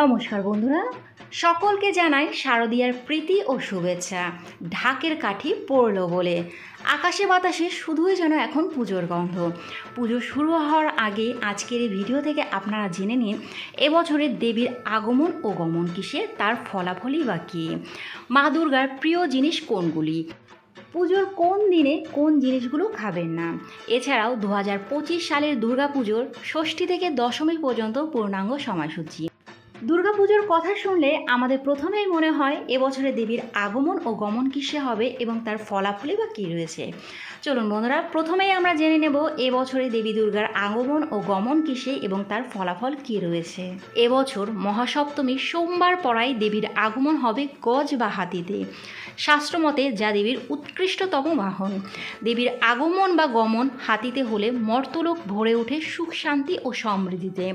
নমস্কার বন্ধুরা, সকলকে জানাই শারদীয়ার প্রীতি ও শুভেচ্ছা। ঢাকের কাঠি পড়ল বলে। আকাশে বাতাসে শুধুই যেন এখন পুজোর গন্ধ। পুজো শুরু হওয়ার আগে আজকের এই ভিডিও থেকে আপনারা জেনে নিন, এবছরের দেবীর আগমন ও গমন কিসে তার ফলাফলই বা কী? মা দুর্গার প্রিয় জিনিস কোনগুলি? পুজোর কোন দিনে কোন জিনিসগুলো খাবেন না? এছাড়াও দু হাজার পঁচিশ সালের দুর্গাপুজোর ষষ্ঠী থেকে দশমী পর্যন্ত পূর্ণাঙ্গ সময়সূচি। দুর্গাপুজোর কথা শুনলে আমাদের প্রথমেই মনে হয় এবছরে দেবীর আগমন ও গমন কিসে হবে এবং তার ফলাফলই বা কী রয়েছে। চলুন বন্ধুরা, প্রথমেই আমরা জেনে নেব এবছরে দেবী দুর্গার আগমন ও গমন কিসে এবং তার ফলাফল কী রয়েছে। এবছর মহাসপ্তমী সোমবার পড়াই দেবীর আগমন হবে গজ বা হাতিতে। শাস্ত্রমতে যা দেবীর উৎকৃষ্টতম বাহন। দেবীর আগমন বা গমন হাতিতে হলে মর্তলোক ভরে ওঠে সুখ শান্তি ও সমৃদ্ধিতে।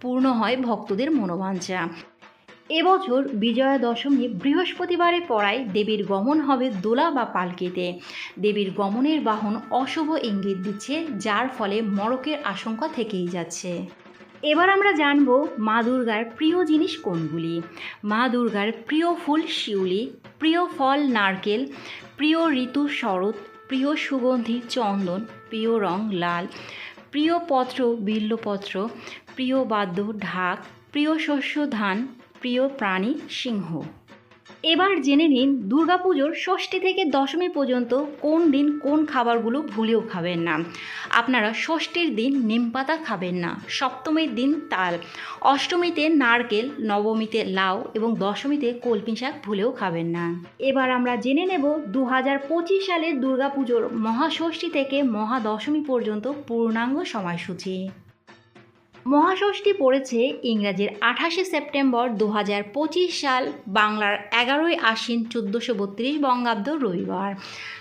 পূর্ণ হয় ভক্তদের মনোবাঞ্ছা। এবছর বিজয়া দশমী বৃহস্পতিবারে পড়ায় দেবীর গমন হবে দোলা বা পালকিতে। দেবীর গমনের বাহন অশুভ ইঙ্গিত দিচ্ছে, যার ফলে মরকের আশঙ্কা থেকেই যাচ্ছে। এবার আমরা জানব মা দুর্গার প্রিয় জিনিস কোনগুলি? মা দুর্গার প্রিয় ফুল শিউলি, প্রিয় ফল নারকেল, প্রিয় ঋতু শরৎ, প্রিয় সুগন্ধি চন্দন, প্রিয় রং লাল, প্রিয় পত্র, বিল্লপত্র, প্রিয় বাদ্য ঢাক প্রিয় শস্য ধান, প্রিয় প্রাণী সিংহ। এবার জেনে নিন দুর্গাপুজোর ষষ্ঠী থেকে দশমী পর্যন্ত কোন দিন কোন খাবারগুলো ভুলেও খাবেন না। আপনারা ষষ্ঠীর দিন নিমপাতা খাবেন না, সপ্তমীর দিন তাল, অষ্টমীতে নারকেল, নবমীতে লাউ এবং দশমীতে কলপি শাক ভুলেও খাবেন না। এবার আমরা জেনে নেব দু হাজার পঁচিশ সালের দুর্গাপুজোর মহাষষ্ঠী থেকে মহাদশমী পর্যন্ত পূর্ণাঙ্গ সময়সূচি। মহাষষ্ঠী পড়েছে ইংরাজির আঠাশে সেপ্টেম্বর দু হাজার পঁচিশ সাল বাংলার এগারোই আশ্বিন চোদ্দোশো বত্রিশ বঙ্গাব্দ রবিবার।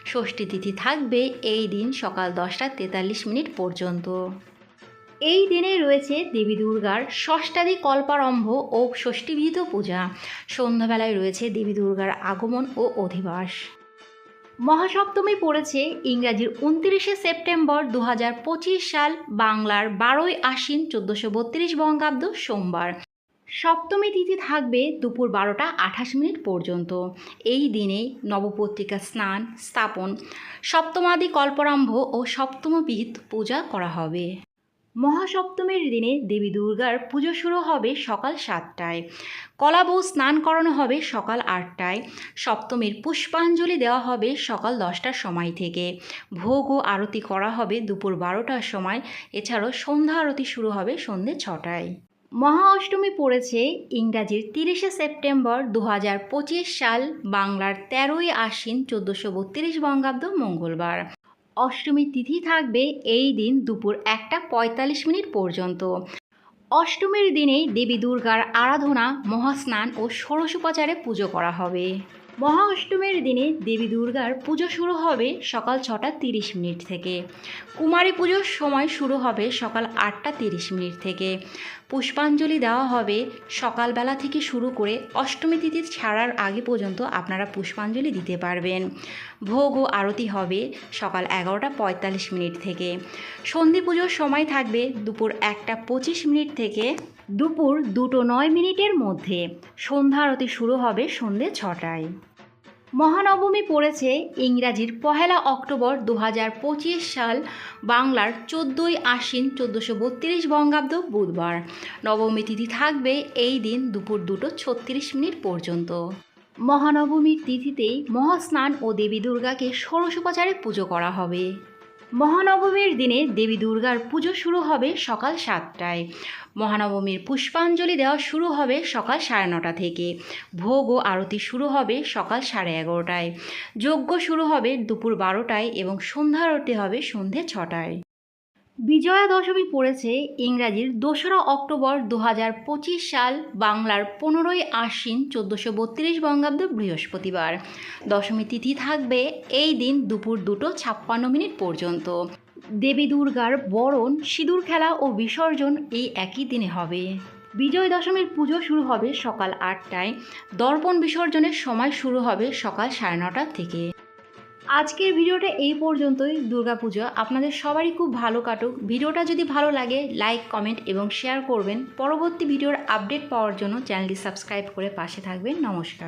ষষ্ঠী তিথি থাকবে এই দিন সকাল দশটা তেতাল্লিশ মিনিট পর্যন্ত। এই দিনে রয়েছে দেবী দুর্গার ষষ্ঠাদি কল্পারম্ভ ও ষষ্ঠীবিহিত পূজা। সন্ধ্যাবেলায় রয়েছে দেবী দুর্গার আগমন ও অধিবাস। মহাসপ্তমী পড়েছে ইংরাজির উনত্রিশে সেপ্টেম্বর দু হাজার পঁচিশ সাল বাংলার বারোই আশ্বিন চোদ্দোশো বত্রিশ বঙ্গাব্দ সোমবার। সপ্তমী তিথি থাকবে দুপুর বারোটা আঠাশ মিনিট পর্যন্ত। এই দিনে নবপত্রিকা স্নান, স্থাপন, সপ্তমাদি কল্পরাম্ভ ও সপ্তমবিহিত পূজা করা হবে। মহাসপ্তমীর দিনে দেবী দুর্গার পুজো শুরু হবে সকাল সাতটায়। কলাবউ স্নান করানো হবে সকাল আটটায়। সপ্তমীর পুষ্পাঞ্জলি দেওয়া হবে সকাল দশটার সময় থেকে। ভোগ ও আরতি করা হবে দুপুর বারোটার সময়। এছাড়াও সন্ধ্যা আরতি শুরু হবে সন্ধ্যে ছটায়। মহা অষ্টমী পড়েছে ইংরাজির তিরিশে সেপ্টেম্বর দু হাজার পঁচিশ সাল, বাংলার তেরোই আশ্বিন, চোদ্দোশো বত্রিশ বঙ্গাব্দ মঙ্গলবার। অষ্টমী তিথি থাকবে এই দিন দুপুর একটা পঁয়তাল্লিশ মিনিট পর্যন্ত। অষ্টমীর দিনেই দেবী দুর্গার আরাধনা, মহাস্নান ও ষোড়শোপাচারে পুজো করা হবে। মহা অষ্টমীর দিনে দেবী দুর্গার পুজো শুরু হবে সকাল ছটা তিরিশ মিনিট থেকে। কুমারী পুজোর সময় শুরু হবে সকাল আটটা তিরিশ মিনিট থেকে। পুষ্পাঞ্জলি দেওয়া হবে সকালবেলা থেকে শুরু করে অষ্টমী তিথি ছাড়ার আগে পর্যন্ত আপনারা পুষ্পাঞ্জলি দিতে পারবেন। ভোগ ও আরতি হবে সকাল এগারোটা পঁয়তাল্লিশ মিনিট থেকে। সন্ধি পুজোর সময় থাকবে দুপুর একটা পঁচিশ মিনিট থেকে দুপুর দুটো নয় মিনিটের মধ্যে। সন্ধ্যা আরতি শুরু হবে সন্ধে ছটায়। মহানবমী পড়েছে ইংরাজির পহেলা অক্টোবর দু হাজার পঁচিশ সাল, বাংলার চোদ্দোই আশ্বিন চোদ্দোশো বত্রিশ বঙ্গাব্দ বুধবার। নবমী তিথি থাকবে এই দিন দুপুর দুটো ছত্রিশ মিনিট পর্যন্ত। মহানবমীর তিথিতেই মহাস্নান ও দেবী দুর্গাকে ষোড়শোপচারে পুজো করা হবে। মহানবমীর দিনে দেবী দুর্গার পুজো শুরু হবে সকাল সাতটায়। মহানবমীর পুষ্পাঞ্জলি দেওয়া শুরু হবে সকাল সাড়ে নটা থেকে। ভোগ ও আরতি শুরু হবে সকাল সাড়ে এগারোটায়। যজ্ঞ শুরু হবে দুপুর বারোটায় এবং সন্ধ্যা আরতি হবে সন্ধে ছটায়। বিজয়া দশমী পড়েছে ইংরাজির দোসরা অক্টোবর দু হাজার পঁচিশ সাল বাংলার পনেরোই আশ্বিন চোদ্দোশো বত্রিশ বঙ্গাব্দ বৃহস্পতিবার। দশমী তিথি থাকবে এই দিন দুপুর দুটো ছাপ্পান্ন মিনিট পর্যন্ত। দেবী দুর্গার বরণ, সিঁদুর খেলা ও বিসর্জন এই একই দিনে হবে। বিজয় দশমীর পুজো শুরু হবে সকাল আটটায়। দর্পণ বিসর্জনের সময় শুরু হবে সকাল সাড়ে নটা থেকে। আজকের ভিডিওটা এই পর্যন্তই। দুর্গাপুজো আপনাদের সবারই খুব ভালো কাটুক। ভিডিওটা যদি ভালো লাগে লাইক কমেন্ট এবং শেয়ার করবেন। পরবর্তী ভিডিওর আপডেট পাওয়ার জন্য চ্যানেলটি সাবস্ক্রাইব করে পাশে থাকবেন। নমস্কার।